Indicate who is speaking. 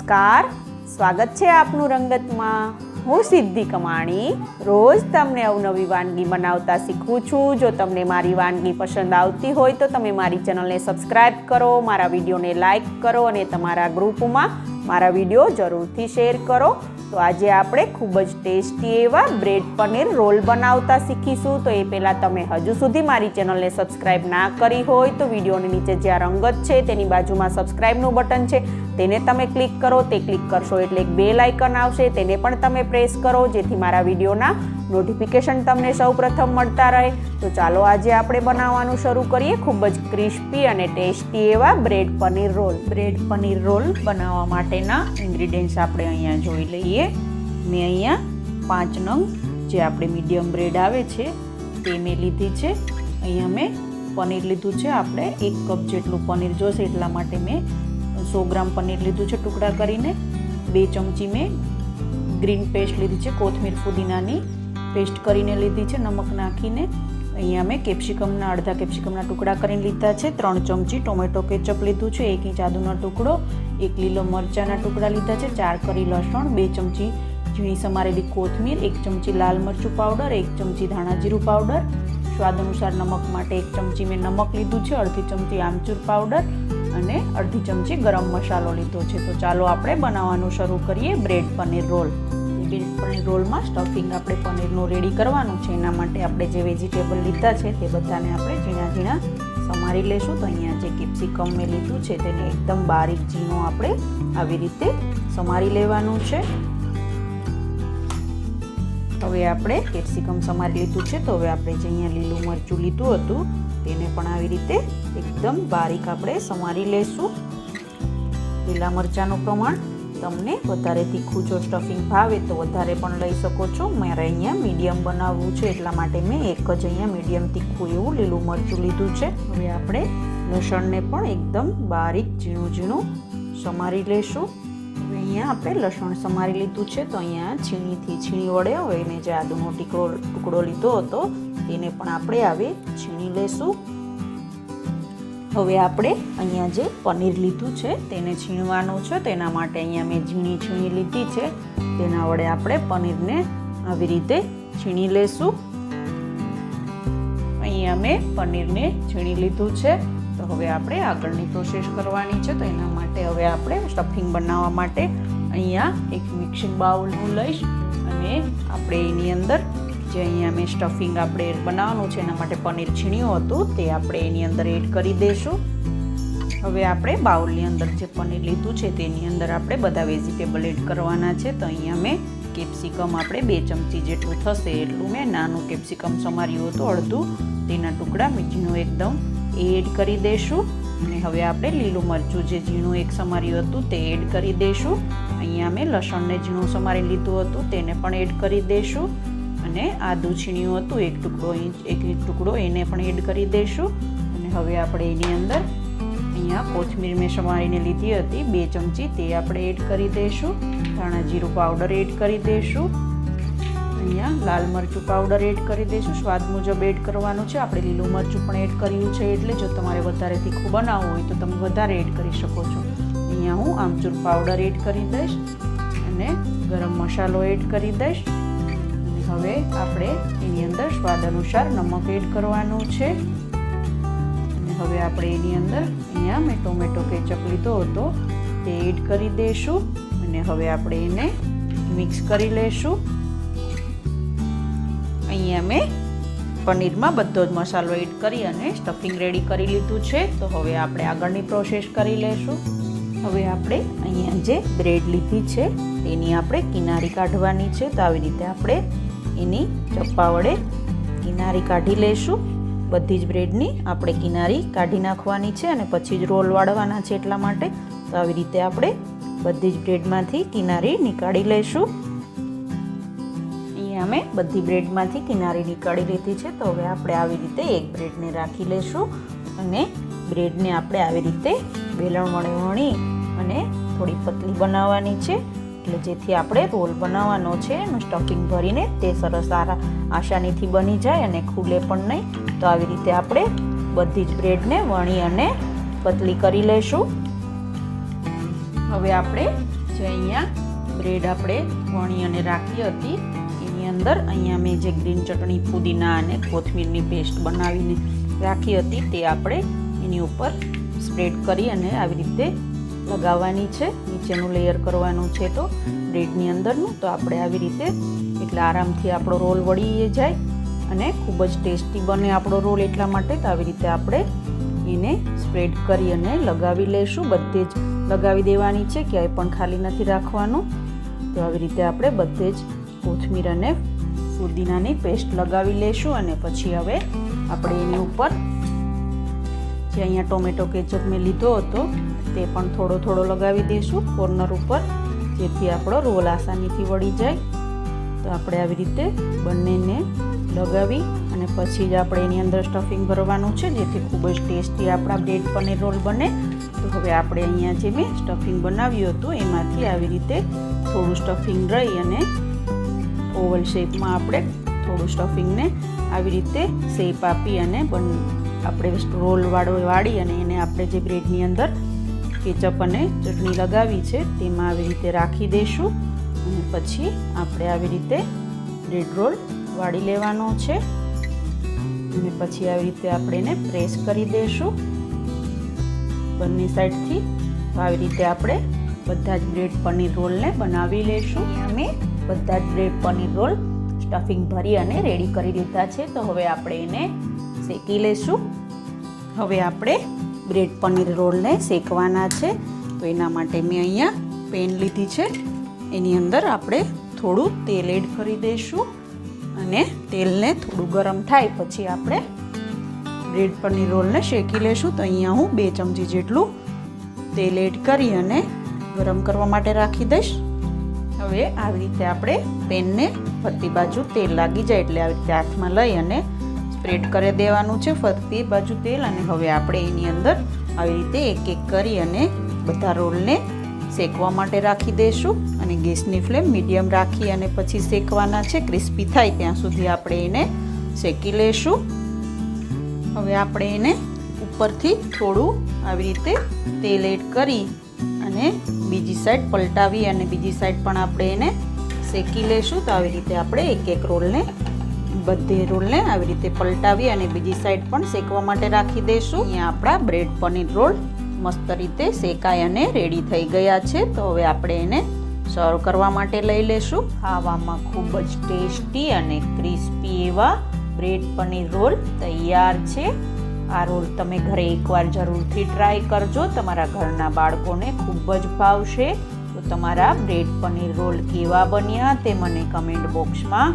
Speaker 1: નમસ્કાર. સ્વાગત છે આપનું રંગતમાં. હું સિદ્ધિ કમાણી. રોજ તમને અવનવી વાનગી બનાવતા શીખવું છું. જો તમને મારી વાનગી પસંદ આવતી હોય તો તમે મારી ચેનલને સબસ્ક્રાઇબ કરો, મારા વિડીયોને લાઇક કરો અને તમારા ગ્રુપમાં મારા વીડિયો જરૂરથી શેર કરો. તો આજે આપણે ખૂબ જ ટેસ્ટી એવા બ્રેડ પનીર રોલ બનાવતા શીખીશું. તો એ પહેલાં તમે હજુ સુધી મારી ચેનલને સબસ્ક્રાઇબ ના કરી હોય તો વિડીયોની નીચે જ્યાં રંગત છે તેની બાજુમાં સબસ્ક્રાઇબનું બટન છે. તેને તમે ક્લિક કરો તે ક્લિક કરશો એટલે એક બેલ આઇકન આવશે, તેને પણ તમે પ્રેસ કરો જેથી મારા વિડીયોના નોટિફિકેશન તમને સૌપ્રથમ મળતા રહે. તો ચાલો આજે આપણે બનાવવાનું શરૂ કરીએ ખૂબ જ ક્રિસ્પી અને ટેસ્ટી એવા bread paneer roll. Bread paneer roll બનાવવા માટેના ઇન્ગ્રીડિયન્ટ્સ આપણે અહીંયા જોઈ લઈએ. મેં અહીંયા પાંચ નંગ જે આપણે મીડિયમ બ્રેડ આવે છે તે મેં લીધી છે. અહીંયા મેં પનીર લીધું છે. આપણે એક કપ જેટલું પનીર જોશે એટલા માટે મેં સો ગ્રામ પનીર લીધું છે ટુકડા કરીને. બે ચમચી મેં ગ્રીન પેસ્ટ લીધી છે, કોથમીર પુદીનાની પેસ્ટ કરીને લીધી છે, નમક નાખીને. અહીંયા મેં કેપ્સિકમના, અડધા કેપ્સિકમના ટુકડા કરીને લીધા છે. ત્રણ ચમચી ટોમેટો કેચઅપ લીધું છે, એક ઇંચ આદુનો ટુકડો, એક લીલો મરચાંના ટુકડા લીધા છે, ચાર કરી લસણ, બે ચમચી ઝીણી સમારેલી કોથમીર, એક ચમચી લાલ મરચું પાવડર, એક ચમચી ધાણા જીરું પાવડર. સ્વાદ અનુસાર નમક માટે એક ચમચી મેં નમક લીધું છે, અડધી ચમચી આમચૂર પાવડર અને અડધી ચમચી ગરમ મસાલો લીધો છે. તો ચાલો આપણે બનાવવાનું શરૂ કરીએ. Bread paneer roll. Bread paneer રોલમાં સ્ટફિંગ આપણે પનીરનું રેડી કરવાનું છે. એના માટે આપણે જે વેજીટેબલ લીધા છે તે બધાને આપણે ઝીણા ઝીણા સમારી લેશું. તો અહીંયા જે કેપ્સિકમ મેં લીધું છે તેને એકદમ બારીક ઝીણો આપણે આવી રીતે સમારી લેવાનું છે. હવે આપણે કેપ્સિકમ સમારી લીધું છે. તો હવે આપણે જે અહીંયા લીલું મરચું લીધું હતું, તેને પણ આવી રીતે એકદમ બારીક આપણે સમારી લેશું. લીલા મરચાંનું પ્રમાણ તમને વધારે તીખું જો સ્ટફિંગ ભાવે તો વધારે પણ લઈ શકો છો. મારે અહીંયા મીડિયમ બનાવવું છે, એટલા માટે મેં એક જ અહીંયા મીડિયમ તીખું એવું લીલું મરચું લીધું છે. હવે આપણે લસણને પણ એકદમ બારીક ઝીણું ઝીણું સમારી લેશું. અહીંયા આપણે લસણ સમારી લીધું છે તો અહીંયા છીણીથી છીણી વડે હવે એને જે આદુનો ટીકડો ટુકડો લીધો હતો, તેને પણ આપણે આવી છીણી લેશું. હવે આપણે અહીંયા જે પનીર લીધું છે તેને છીણવાનું છે, તેના માટે અહીંયા મેં ઝીણી છીણી લીધી છે. તેના વડે આપણે પનીરને આવી રીતે છીણી લેશું. અહીંયા મેં પનીરને છીણી લીધું છે. તો હવે આપણે આગળની પ્રોસેસ કરવાની છે તો એના માટે હવે આપણે સ્ટફિંગ બનાવવા માટે અહીંયા એક મિક્સિંગ બાઉલ હું લઈશ અને આપણે એની અંદર જે અહીંયા મેં સ્ટફિંગ આપણે બનાવવાનું છે એના માટે પનીર છીણ્યું હતું તે આપણે એની અંદર એડ કરી દઈશું. હવે આપણે બાઉલની અંદર જે પનીર લીધું છે તેની અંદર આપણે બધા વેજીટેબલ એડ કરવાના છે. તો અહીંયા મેં કેપ્સિકમ આપણે બે ચમચી જેટલું થશે. એટલું મેં નાનું કેપ્સિકમ સમાર્યું હતું અડધું. તેના ટુકડા મીઠીનું એકદમ એડ કરી દઈશું અને હવે આપણે લીલું મરચું જે ઝીણું એક સમાર્યું હતું તે એડ કરી દઈશું અહીંયા મેં લસણને ઝીણું સમારી લીધું હતું તેને પણ એડ કરી દઈશું અને આદું છીણ્યું હતું એક ટુકડો એક ટુકડો એને પણ એડ કરી દઈશું અને હવે આપણે એની અંદર અહીંયા કોથમીર મેં સમારીને લીધી હતી, બે ચમચી તે આપણે એડ કરી દઈશું ધાણા જીરું પાવડર એડ કરી દઈશું અહીંયા. લાલ મરચું પાવડર એડ કરી દઈશું. સ્વાદ મુજબ એડ કરવાનું છે. આપણે લીલું મરચું પણ એડ કર્યું છે એટલે જો તમારે વધારે તીખું બનાવવું હોય તો તમે વધારે એડ કરી શકો છો. અહીંયા હું આમચૂર પાવડર એડ કરી દઈશ અને ગરમ મસાલો એડ કરી દઈશ. હવે આપણે એની અંદર સ્વાદ અનુસાર નમક એડ કરવાનું છે. અને હવે આપણે એની અંદર અહીંયા મેં ટોમેટો કેચઅપ લીધો હતો તે એડ કરી દઈશું. અને હવે આપણે એને મિક્સ કરી લઈશું. અહીંયા મેં પનીરમાં બધો જ મસાલો એડ કરી અને સ્ટફિંગ રેડી કરી લીધું છે. તો હવે આપણે આગળની પ્રોસેસ કરી લઈશું હવે આપણે અહીંયા જે બ્રેડ લીધી છે, તેની આપણે કિનારી કાઢવાની છે. તો આવી રીતે આપણે એની ચપ્પા વડે કિનારી કાઢી લઈશું બધી જ બ્રેડની આપણે કિનારી કાઢી નાખવાની છે અને પછી જ રોલ વાળવાના છે એટલા માટે. તો આવી રીતે આપણે બધી જ બ્રેડમાંથી કિનારી નીકાળી લઈશું અમે બધી બ્રેડમાંથી કિનારી નીકાળી લીધી છે. તો હવે આપણે આવી રીતે એક બ્રેડને રાખી લઈશું અને બ્રેડને આપણે આવી રીતે વેલણ વડે વણી અને થોડી પતલી બનાવવાની છે. એટલે જેથી આપણે રોલ બનાવવાનો છે, એનું સ્ટફિંગ ભરીને તે સરસ સારા આસાનીથી બની જાય અને ખુલે પણ નહીં. તો આવી રીતે આપણે બધી જ બ્રેડને વણી અને પતલી કરી લઈશું હવે આપણે જે અહીંયા બ્રેડ આપણે વણી અને રાખી હતી એની અંદર. અહીંયા મેં જે ગ્રીન ચટણી, પુદીના અને કોથમીરની પેસ્ટ બનાવીને રાખી હતી તે આપણે એની ઉપર સ્પ્રેડ કરી અને આવી રીતે લગાવવાની છે. નીચેનું લેયર કરવાનું છે તો બ્રેડની અંદરનું. તો આપણે આવી રીતે એટલે આરામથી આપણો રોલ વળી જાય અને ખૂબ જ ટેસ્ટી બને આપણો રોલ એટલા માટે તો આવી રીતે આપણે એને સ્પ્રેડ કરી અને લગાવી લઈશું બધે જ લગાવી દેવાની છે, ક્યાંય પણ ખાલી નથી રાખવાનું. તો આવી રીતે આપણે બધે જ કોથમીર અને ફુદીનાની પેસ્ટ લગાવી લઈશું અને પછી હવે આપણે એની ઉપર જે અહીંયા ટોમેટો કેચઅપ મેં લીધો હતો, તે પણ થોડો થોડો લગાવી દઈશું કોર્નર ઉપર જેથી આપણો રોલ આસાનીથી વળી જાય. તો આપણે આવી રીતે બંનેને લગાવી અને પછી જ આપણે એની અંદર સ્ટફિંગ ભરવાનું છે, જેથી ખૂબ જ ટેસ્ટી આપણા બ્રેડ પનીર રોલ બને. તો હવે આપણે અહીંયા જે મેં સ્ટફિંગ બનાવ્યું હતું, એમાંથી આવી રીતે થોડું સ્ટફિંગ રહી અને ઓવલ શેપમાં આપણે થોડું સ્ટફિંગને આવી રીતે શેપ આપી અને આપણે રોલ વાળો વાળી અને એને આપણે જે બ્રેડની અંદર કેચઅપ અને ચટણી લગાવી છે તેમાં આવી રીતે રાખી દઈશું અને પછી આપણે આવી રીતે બ્રેડ રોલ વાળી લેવાનો છે. અને પછી આવી રીતે આપણે એને પ્રેસ કરી દઈશું બંને સાઈડથી આવી રીતે આપણે બધા જ બ્રેડ પનીર રોલને બનાવી લઈશું અમે બધા જ બ્રેડ, પનીર રોલ, સ્ટફિંગ ભરી અને રેડી કરી દીધા છે. તો હવે આપણે એને શેકી લઈશું હવે આપણે બ્રેડ, પનીર રોલને શેકવાના છે. તો એના માટે મેં અહીંયા પેન લીધી છે. એની અંદર આપણે થોડું તેલ એડ કરી દઈશું અને તેલને થોડું ગરમ થાય પછી આપણે બ્રેડ, પનીર રોલને શેકી લઈશું તો અહીંયા હું બે ચમચી જેટલું તેલ એડ કરી અને ગરમ કરવા માટે રાખી દઈશ. હવે આવી રીતે આપણે પેનને ફરતી બાજુ તેલ લાગી જાય એટલે આવી રીતે હાથમાં લઈ અને સ્પ્રેડ કરી દેવાનું છે ફરતી બાજુ તેલ અને હવે આપણે એની અંદર આવી રીતે એક એક કરી અને બધા રોલને શેકવા માટે રાખી દઈશું અને ગેસની ફ્લેમ મીડિયમ રાખી અને પછી શેકવાના છે, ક્રિસ્પી થાય ત્યાં સુધી આપણે એને શેકી લઈશું હવે આપણે એને ઉપરથી થોડું આવી રીતે તેલ એડ કરી અને બીજી સાઈડ પલટાવી અને બીજી સાઈડ પણ આપણે એને શેકી લઈશું તો આવી રીતે આપણે એક એક રોલને, બધે રોલને આવી રીતે પલટાવી અને બીજી સાઈડ પણ શેકવા માટે રાખી દઈશું અહીંયા આપણા બ્રેડ પનીર રોલ મસ્ત રીતે શેકાય અને રેડી થઈ ગયા છે. તો હવે આપણે એને સર્વ કરવા માટે લઈ લેશું. ખાવામાં ખૂબ જ ટેસ્ટી અને ક્રિસ્પી એવા બ્રેડ પનીર રોલ તૈયાર છે. આ રોલ તમે ઘરે એકવાર જરૂરથી ટ્રાય કરજો. તમારા ઘરના બાળકોને ખૂબ જ ભાવશે. તો તમારા બ્રેડ પનીર રોલ કેવા બન્યા તે મને કમેન્ટ બોક્સમાં